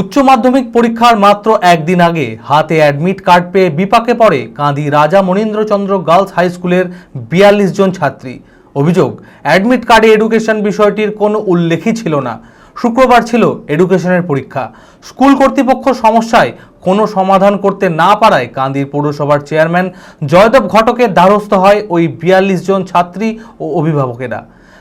উচ্চ মাধ্যমিক পরীক্ষার মাত্র একদিন আগে হাতে অ্যাডমিট কার্ড পেয়ে বিপাকে পড়ে কাঁদি রাজা মনীন্দ্রচন্দ্র গার্লস হাই স্কুলের বিয়াল্লিশ জন ছাত্রী। অভিযোগ, অ্যাডমিট কার্ডে এডুকেশন বিষয়টির কোনো উল্লেখই ছিল না। শুক্রবার ছিল এডুকেশনের পরীক্ষা। স্কুল কর্তৃপক্ষ সমস্যায় কোনো সমাধান করতে না পারায় কান্দির পৌরসভার চেয়ারম্যান জয়দেব ঘটকের দ্বারস্থ হয় ওই বিয়াল্লিশ জন ছাত্রী ও অভিভাবকেরা।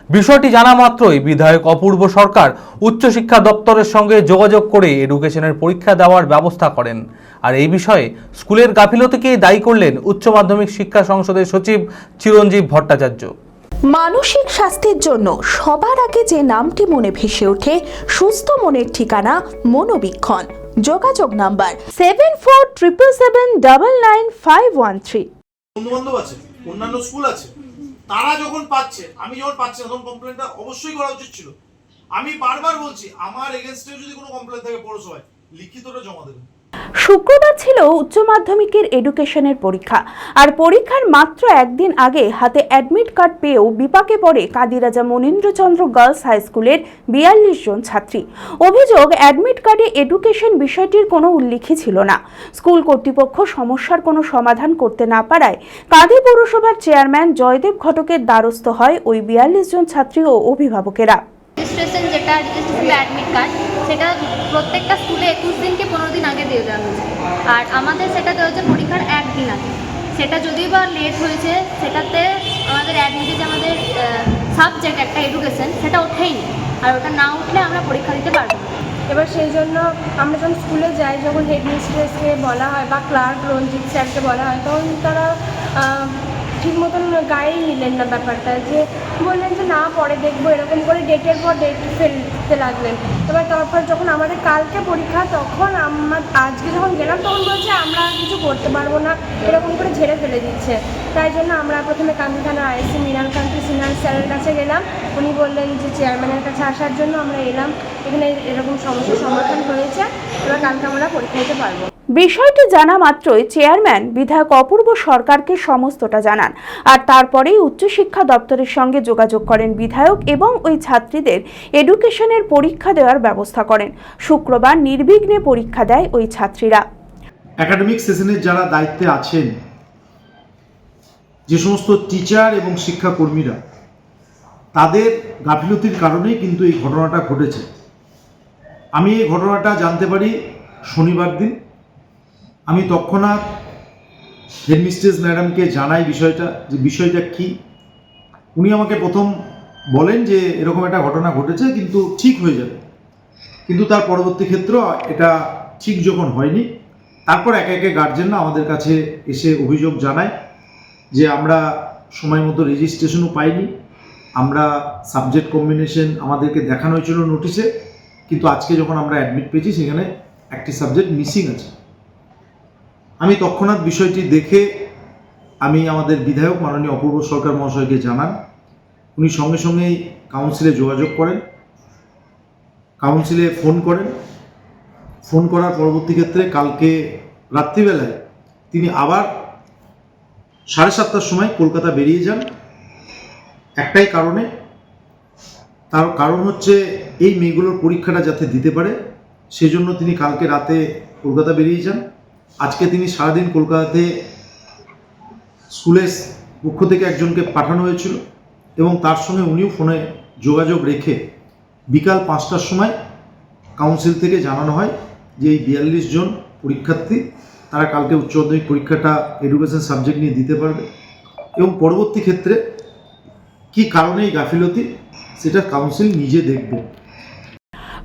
বিষয়টি জানা মাত্রই বিধায়ক অপূর্ব সরকার উচ্চশিক্ষা দপ্তরের সঙ্গে যোগাযোগ করে এডুকেশনের পরীক্ষা দেওয়ার ব্যবস্থা করেন। আর এই বিষয়ে স্কুলের গাফিলতিকেই দায়ী করলেন উচ্চ মাধ্যমিক শিক্ষা সংসদের সচিব চিরঞ্জীব ভট্টাচার্য। মানসিক স্বাস্থ্যের জন্য সবার আগে যে নামটি মনে ভেসে ওঠে সুস্থ মনের ঠিকানা মনোবীক্ষণ। যোগাযোগ number seven four triple seven double nine five one three বন্ধু বান্ধব আছে অন্যান্য স্কুল আছে। তারা যখন পাচ্ছে, আমি যখন পাচ্ছি তখন কমপ্লেনটা অবশ্যই করা উচিত ছিল। আমি বারবার বলছি, আমার এগেনস্টে যদি কোনো কমপ্লেন থাকে, পৌরসভায়, লিখিতটা জমা দেবেন। শুক্রবার ছিল উচ্চ মাধ্যমিকের এডুকেশনের পরীক্ষা, আর পরীক্ষার মাত্র একদিন আগে হাতে অ্যাডমিট কার্ড পেয়েও বিপাকে পড়ে কাদিরাজা মনীন্দ্রচন্দ্র গার্লস হাই স্কুলের বিয়াল্লিশ জন ছাত্রী। অভিযোগ অ্যাডমিট কার্ডে এডুকেশন বিষয়টির কোনো উল্লেখই ছিল না। স্কুল কর্তৃপক্ষ সমস্যার কোনো সমাধান করতে না পারায় কাঁদি পৌরসভার চেয়ারম্যান জয়দেব ঘটকের দ্বারস্থ হয় ওই বিয়াল্লিশ জন ছাত্রী ও অভিভাবকেরা। রেজিস্ট্রেশন যেটা রেজিস্ট্রেশন অ্যাডমিট কার্ড সেটা প্রত্যেকটা স্কুলে একুশ দিনকে পনেরো দিন আগে দিয়ে দেওয়া হয়েছে। আর আমাদের সেটা দেওয়া হচ্ছে পরীক্ষার একদিন আগে। সেটা যদিও বা লেট হয়েছে, সেটাতে আমাদের অ্যাডমিটে যে আমাদের সাবজেক্ট একটা এডুকেশন সেটা ওঠেইনি। আর ওটা না উঠলে আমরা পরীক্ষা দিতে পারব এবার সেই জন্য আমরা যখন স্কুলে যাই, যখন হেডমিস্ট্রেসকে বলা হয় বা ক্লার্ক রঞ্জিত স্যারকে বলা হয়, তখন তারা ঠিক মতন গায়েই নিলেন না ব্যাপারটা, যে বললেন যে, না, পরে দেখব। এরকম করে ডেটের পর ডেট ফেলতে লাগলেন। এবার তারপর যখন আমাদের কালকে পরীক্ষা, তখন আমার, আজকে যখন গেলাম, তখন বলছে, আমরা কিছু করতে পারব না। এরকম করে ঝেড়ে ফেলে দিচ্ছে। তাই জন্য আমরা প্রথমে কান্দি থানার আইসি মৃণাল কান্তি সিনহার স্যারের কাছে গেলাম। উনি বললেন যে, চেয়ারম্যানের কাছে আসার জন্য আমরা এলাম। এখানে এরকম সমস্যার সমাধান হয়েছে। এবার কালকে আমরা পরীক্ষা দিতে পারব। বিষয়টি জানা মাত্রই চেয়ারম্যান বিধায়ক অপূর্ব সরকারকে সমস্তটা জানান। আর তারপরেই উচ্চশিক্ষা দপ্তরের সঙ্গে যোগাযোগ করেন বিধায়ক এবং ওই ছাত্রীদের এডুকেশনের পরীক্ষা দেওয়ার ব্যবস্থা করেন। শুক্রবার নির্বিঘ্নে পরীক্ষা দেয় ওই ছাত্রীরা। একাডেমিক সেশনের যারা দায়িত্বে আছেন, যে সমস্ত টিচার এবং শিক্ষাকর্মীরা, তাদের গাফিলতির কারণেই কিন্তু এই ঘটনাটা ঘটেছে। আমি এই ঘটনাটা জানতে পারি শনিবার দিন। আমি তৎক্ষণাৎ হেডমিস্ট্রেস ম্যাডামকে জানাই বিষয়টা, যে বিষয়টা কি। উনি আমাকে প্রথম বলেন যে এরকম একটা ঘটনা ঘটেছে, কিন্তু ঠিক হয়ে যাবে। কিন্তু তার পরবর্তী ক্ষেত্র এটা ঠিক যখন হয়নি, তারপর একে একে গার্জেনরা আমাদের কাছে এসে অভিযোগ জানায় যে আমরা সময় মতো রেজিস্ট্রেশনও পাইনি, আমরা সাবজেক্ট কম্বিনেশন আমাদেরকে দেখানো হয়েছিল নোটিশে কিন্তু আজকে যখন আমরা অ্যাডমিট পেয়েছি, সেখানে একটি সাবজেক্ট মিসিং আছে। আমি তৎক্ষণাৎ বিষয়টি দেখে আমি আমাদের বিধায়ক মাননীয় অপূর্ব সরকার মহাশয়কে জানান। উনি সঙ্গে সঙ্গেই কাউন্সিলে যোগাযোগ করেন, কাউন্সিলে ফোন করেন। ফোন করার পরবর্তী ক্ষেত্রে কালকে রাত্রিবেলায় তিনি আবার সাড়ে সাতটার সময় কলকাতা বেরিয়ে যান। একটাই কারণে, তার কারণ হচ্ছে এই মেয়েগুলোর পরীক্ষাটা যাতে দিতে পারে, সেজন্য তিনি কালকে রাতে কলকাতা বেরিয়ে যান। আজকে তিনি সারাদিন কলকাতাতে স্কুলের পক্ষ থেকে একজনকে পাঠানো হয়েছিল এবং তার সঙ্গে উনিও ফোনে যোগাযোগ রেখে বিকাল পাঁচটার সময় কাউন্সিল থেকে জানানো হয় যে এই বিয়াল্লিশ জন পরীক্ষার্থী, তারা কালকে উচ্চ মাধ্যমিক পরীক্ষাটা এডুকেশন সাবজেক্ট নিয়ে দিতে পারবে এবং পরবর্তী ক্ষেত্রে কি কারণে এই গাফিলতি, সেটা কাউন্সিল নিজে দেখবে।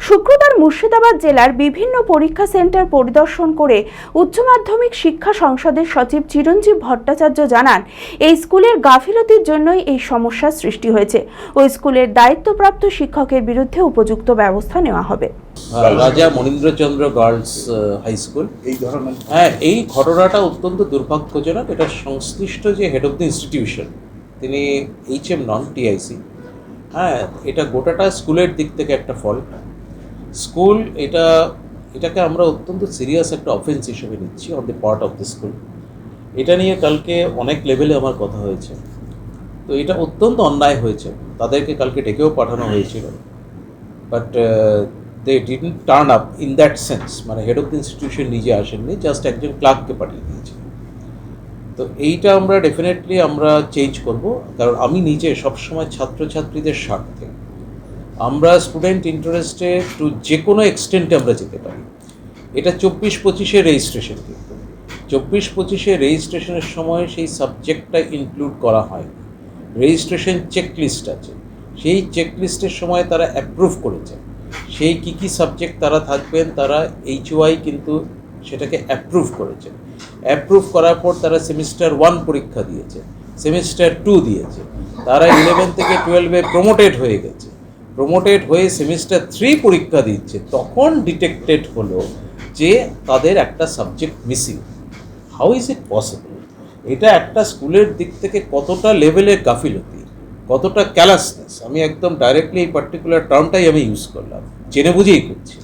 শুক্রবার মুর্শিদাবাদ জেলার বিভিন্ন পরীক্ষা সেন্টার পরিদর্শন করে উচ্চ মাধ্যমিক শিক্ষা সংসদের সচিব চিরঞ্জীব ভট্টাচার্য জানান এই স্কুলের গাফিলতির জন্যই এই সমস্যার সৃষ্টি হয়েছে। ওই স্কুলের দায়িত্বপ্রাপ্ত শিক্ষকের বিরুদ্ধে উপযুক্ত ব্যবস্থা নেওয়া হবে। রাজা মনীন্দ্রচন্দ্র গার্লস হাই স্কুল। এই ধরনের হ্যাঁ এই ঘটনাটা অত্যন্ত দুর্ভাগ্যজনক। এটা সংশ্লিষ্ট যে হেড অফ দ্য ইনস্টিটিউশন তিনি এইচ এম নন টিআইসি হ্যাঁ এটা গোটাটা স্কুলের দিক থেকে একটা ফল্ট স্কুল এটা, এটাকে আমরা অত্যন্ত সিরিয়াস একটা অফেন্স হিসেবে নিচ্ছি on the part of the school এটা নিয়ে কালকে অনেক লেভেলে আমার কথা হয়েছে। তো এটা অত্যন্ত অন্যায় হয়েছে। তাদেরকে কালকে ডেকেও পাঠানো হয়েছিল। But they didn't turn up in that sense মানে হেড অফ দ্য ইনস্টিটিউশন নিজে আসেননি জাস্ট একজন ক্লার্ককে পাঠিয়ে দিয়েছে। তো এইটা আমরা ডেফিনেটলি আমরা চেঞ্জ করব। কারণ আমি নিজে সবসময় ছাত্রছাত্রীদের স্বার্থে আমরা স্টুডেন্ট ইন্টারেস্টে টু যে কোনো এক্সটেন্টে আমরা যেতে পারি। এটা চব্বিশ পঁচিশে রেজিস্ট্রেশন কিন্তু চব্বিশ পঁচিশে রেজিস্ট্রেশনের সময় সেই সাবজেক্টটা ইনক্লুড করা হয়। রেজিস্ট্রেশন চেকলিস্ট আছে। সেই চেকলিস্টের সময় তারা অ্যাপ্রুভ করেছে। সেই কী কী সাবজেক্ট তারা থাকবেন, তারা এইচওয়াই কিন্তু সেটাকে অ্যাপ্রুভ করেছে। অ্যাপ্রুভ করার পর তারা সেমিস্টার ওয়ান পরীক্ষা দিয়েছে। সেমিস্টার টু দিয়েছে। তারা ইলেভেন থেকে টুয়েলভে প্রমোটেড হয়ে গেছে। প্রমোটেড হয়ে সেমিস্টার থ্রি পরীক্ষা দিচ্ছে, তখন ডিটেক্টেড হলো যে তাদের একটা subject missing how is it possible এটা একটা স্কুলের দিক থেকে কতটা লেভেলের গাফিলতি, কতটা ক্যালাসনেস আমি একদম ডাইরেক্টলি এই পার্টিকুলার টার্মটাই আমি ইউজ করলাম। জেনে বুঝেই করছি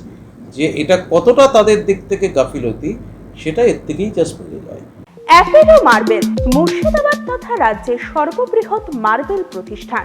যে এটা কতটা তাদের দিক থেকে গাফিলতি, সেটা এর থেকেই জাস্ট বোঝা যায়। অ্যাপেলো মার্বেল মুর্শিদাবাদ তথা রাজ্যের সর্ববৃহৎ মার্বেল প্রতিষ্ঠান।